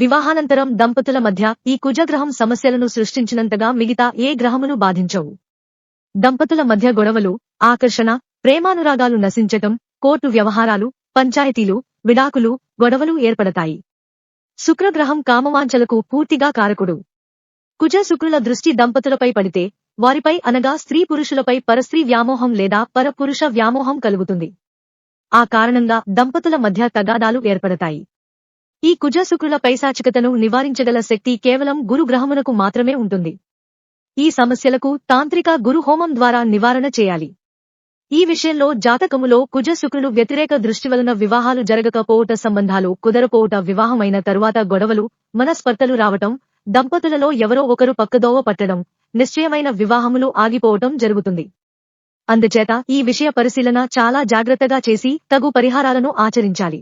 వివాహానంతరం దంపతుల మధ్య ఈ కుజగ్రహం సమస్యలను సృష్టించినంతగా మిగతా ఏ గ్రహమును బాధించవు. దంపతుల మధ్య గొడవలు ఆకర్షణ ప్రేమానురాగాలు నశించటం కోర్టు వ్యవహారాలు పంచాయతీలు విడాకులు గొడవలు ఏర్పడతాయి. శుక్రగ్రహం కామవాంఛలకు పూర్తిగా కారకుడు. కుజ శుక్రుల దృష్టి దంపతులపై పడితే వారిపై అనగా స్త్రీ పురుషులపై పరస్త్రీ వ్యామోహం లేదా పరపురుష వ్యామోహం కలుగుతుంది. ఆ కారణంగా దంపతుల మధ్య తగాదాలు ఏర్పడతాయి. ఈ కుజశుక్రుల పైశాచికతను నివారించగల శక్తి కేవలం గురు గ్రహమునకు మాత్రమే ఉంటుంది. ఈ సమస్యలకు తాంత్రిక గురు హోమం ద్వారా నివారణ చేయాలి. ఈ విషయంలో జాతకములో కుజశుక్రులు వ్యతిరేక దృష్టి వలన వివాహాలు జరగకపోవట సంబంధాలు కుదరపోవట వివాహమైన తరువాత గొడవలు మనస్పర్తలు రావటం దంపతులలో ఎవరో ఒకరు పక్కదోవ పట్టడం నిశ్చయమైన వివాహములు ఆగిపోవటం జరుగుతుంది. అందుచేత ఈ విషయ పరిశీలన చాలా జాగ్రత్తగా చేసి తగు పరిహారాలను ఆచరించాలి.